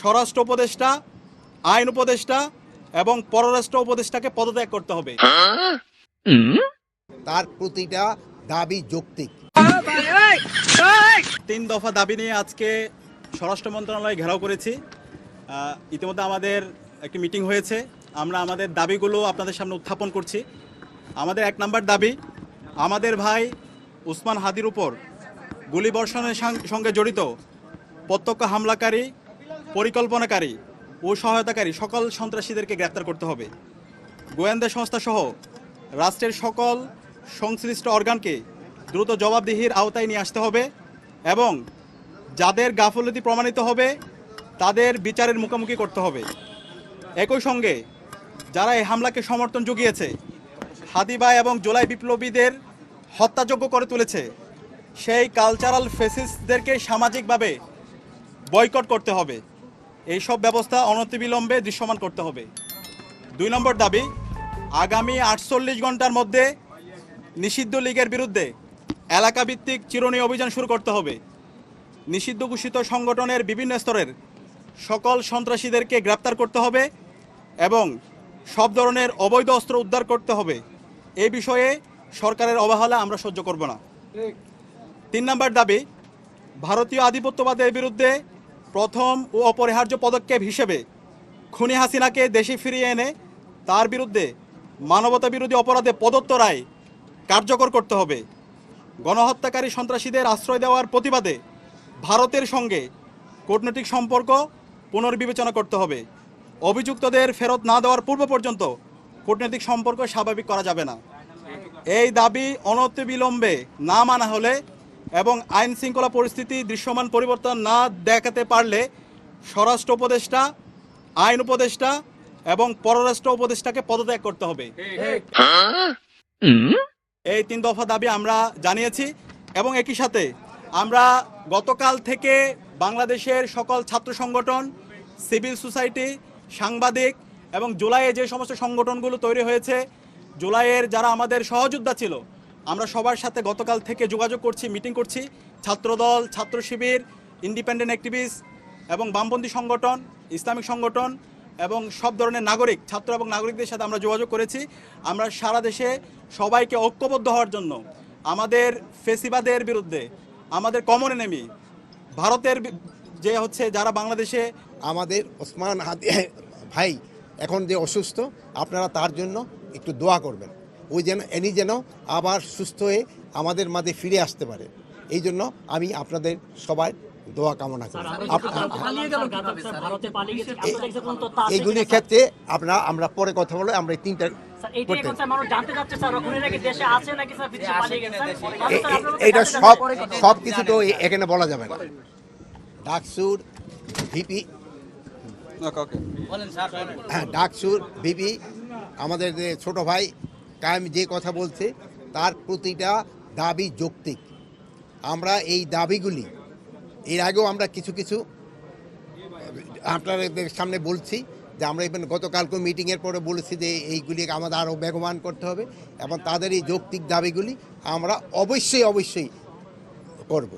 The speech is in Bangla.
স্বরাষ্ট্র উপদেষ্টা আইন উপদেষ্টা এবং পররাষ্ট্র উপদেষ্টাকে পদত্যাগ করতে হবে। তার প্রতিটা দাবি যৌক্তিক। তিন দফা দাবি নিয়ে আজকে স্বরাষ্ট্র মন্ত্রণালয় ঘেরাও করেছি। ইতিমধ্যে আমাদের একটি মিটিং হয়েছে। আমরা আমাদের দাবিগুলো আপনাদের সামনে উত্থাপন করছি। আমাদের এক নম্বর দাবি আমাদের ভাই উসমান হাদির উপর গুলিবর্ষণের সঙ্গে জড়িত প্রত্যক্ষ হামলাকারী পরিকল্পনাকারী ও সহায়তাকারী সকল সন্ত্রাসীদেরকে গ্রেপ্তার করতে হবে। গোয়েন্দা সংস্থা সহ রাষ্ট্রের সকল সংশ্লিষ্ট অর্গানকে দ্রুত জবাবদিহির আওতায় নিয়ে আসতে হবে এবং যাদের গাফলতি প্রমাণিত হবে, তাদের বিচারের মুখোমুখি করতে হবে। একই সঙ্গে যারা এই হামলাকে সমর্থন জুগিয়েছে হাদিবা এবং জোলাই বিপ্লবীদের হত্যাযোগ্য করে তুলেছে, সেই কালচারাল ফেসিসদেরকে সামাজিকভাবে বয়কট করতে হবে। এইসব ব্যবস্থা অনতিবিলম্বে দৃশ্যমান করতে হবে। দুই নম্বর দাবি, আগামী আটচল্লিশ ঘণ্টার মধ্যে নিষিদ্ধ লীগের বিরুদ্ধে এলাকাভিত্তিক চিরুনি অভিযান শুরু করতে হবে। নিষিদ্ধ ঘোষিত সংগঠনের বিভিন্ন স্তরের সকল সন্ত্রাসীদেরকে গ্রেপ্তার করতে হবে এবং সব ধরনের অবৈধ অস্ত্র উদ্ধার করতে হবে। এই বিষয়ে সরকারের অবহেলা আমরা সহ্য করব না। তিন নম্বর দাবি, ভারতীয় আধিপত্যবাদের বিরুদ্ধে প্রথম ও অপরিহার্য পদক্ষেপ হিসেবে খুনি হাসিনাকে দেশে ফিরিয়ে এনে তার বিরুদ্ধে মানবতা বিরোধী অপরাধে প্রদত্ত রায় কার্যকর করতে হবে। গণহত্যাকারী সন্ত্রাসীদের আশ্রয় দেওয়ার প্রতিবাদে ভারতের সঙ্গে কূটনৈতিক সম্পর্ক পুনর্বিবেচনা করতে হবে। অভিযুক্তদের ফেরত না দেওয়ার পূর্ব পর্যন্ত কূটনৈতিক সম্পর্ক স্বাভাবিক করা যাবে না। এই দাবি অনতিবিলম্বে না মানা হলে এবং আইন শৃঙ্খলা পরিস্থিতি দৃশ্যমান পরিবর্তন না দেখাতে পারলে স্বরাষ্ট্র উপদেষ্টা আইন উপদেষ্টা এবং পররাষ্ট্র উপদেষ্টাকে পদত্যাগ করতে হবে। এই তিন দফা দাবি আমরা জানিয়েছি এবং একই সাথে আমরা গতকাল থেকে বাংলাদেশের সকল ছাত্র সংগঠন সিভিল সোসাইটি সাংবাদিক এবং জুলাইয়ে যে সমস্ত সংগঠনগুলো তৈরি হয়েছে জুলাইয়ের যারা আমাদের সহযোদ্ধা ছিল আমরা সবার সাথে গতকাল থেকে যোগাযোগ করছি, মিটিং করছি। ছাত্রদল, ছাত্র শিবির ইন্ডিপেন্ডেন্ট অ্যাক্টিভিস্ট এবং বামপন্থী সংগঠন, ইসলামিক সংগঠন এবং সব ধরনের নাগরিক, ছাত্র এবং নাগরিকদের সাথে আমরা যোগাযোগ করেছি। আমরা সারা দেশে সবাইকে ঐক্যবদ্ধ হওয়ার জন্য আমাদের ফেসিবাদের বিরুদ্ধে, আমাদের কমন এনেমি ভারতের যে হচ্ছে যারা বাংলাদেশে আমাদের ওসমান হাদি ভাই এখন যে অসুস্থ, আপনারা তার জন্য একটু দোয়া করবেন। ওই যেন এনি যেন আবার সুস্থ হয়ে আমাদের মাঝে ফিরে আসতে পারে। এই জন্য আমি আপনাদের সবাই দোয়া কামনা করি। আপ- পালিয়ে গেল কীভাবে স্যার ভারতে পালিয়ে গেছে। আপনাদের কাছে কোনো তথ্য আছে এইগুলির ক্ষেত্রে আপনারা আমরা পরে কথা বলে আমরা এই তিনটা এটা সব সব কিছু তো এখানে বলা যাবে না। ডাকসুর ভিপি হ্যাঁ ডাকসুর ভিপি আমাদের যে ছোট ভাই কায়েম যে কথা বলছে, তার প্রতিটা দাবি যৌক্তিক। আমরা এই দাবিগুলি, এর আগেও আমরা কিছু কিছু, আপনাদের সামনে বলছি যে আমরা এখানে গতকালকে মিটিংয়ের পরে বলেছি যে এইগুলি আমাদের আরও বেগবান করতে হবে এবং তাদের এই যৌক্তিক দাবিগুলি আমরা অবশ্যই অবশ্যই করব।